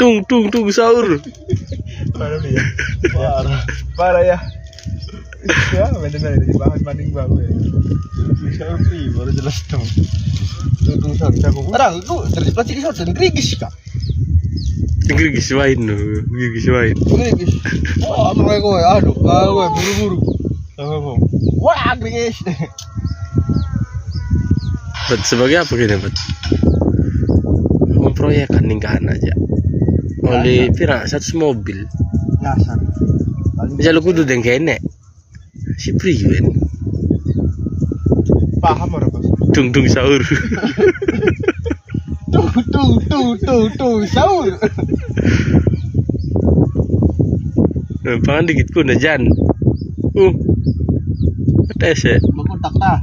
tung tung tung sahur Parah ya. Parah. Parah ya. Ya, benar ini bahan banding baru ya. Selfie baru jelas dong. Tutung saja aku. Orang itu dari plastik itu dan grigis kak. Gigis wain no gigis wain Grigis. Wah, mulai gue, aduh, ah gue buru-buru. Apa bang? Wah, grigis. Bat sebagai apa gini bat memproyekkan ningkahan aja. Oleh pira satu mobil. Paling bisa lu kudu deng kene. Si priwen Paham orang bos. tung tung sahur. Tuh tuh tuh tuh tuh sahur. pangan dikit pun jan. Uh tes ya. Mau tak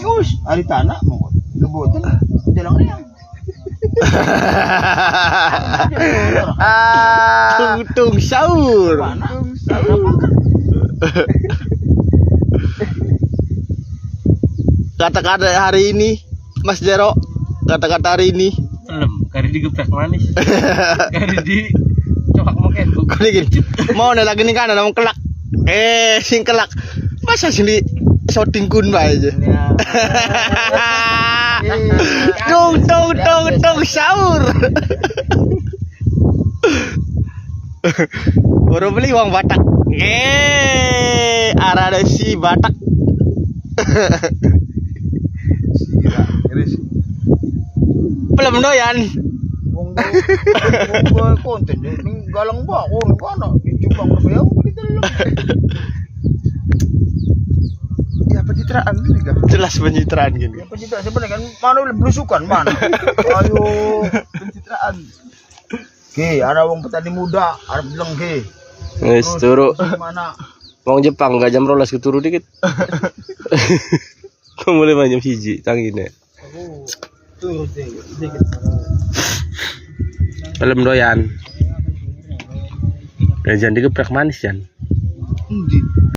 Yus, mo. Gabutan. Hindi lang yan. tung tung sahur. Kata-kata hari ini Mas Jero. Kata-kata hari ini. Belum kari digeprek manis. Kari di Kau gini, mau nih lagi nih kan ada kelak. Eh, sing kelak. Masa sini shooting kun bae aja. Tung tung tung tung sahur. Baru beli uang Batak. Eh, arah ada si Batak. Belum doyan. Kung konten eh, ning galang ba ako rin ba na? Ba kita lang. Ya pencitraan ini kan. Jelas pencitraan gini. Ya pencipta sebenarnya kan mana belusukan mana? Ayo Pencitraan. Oke, ada wong petani muda, ada bilang ke. Wis turu. Mana? Wong Jepang gak jam rolas keturu dikit. Kau mulai jam siji tanggine. Tuh, dikit. Film doyan. Ya jangan digeprek manis Jan.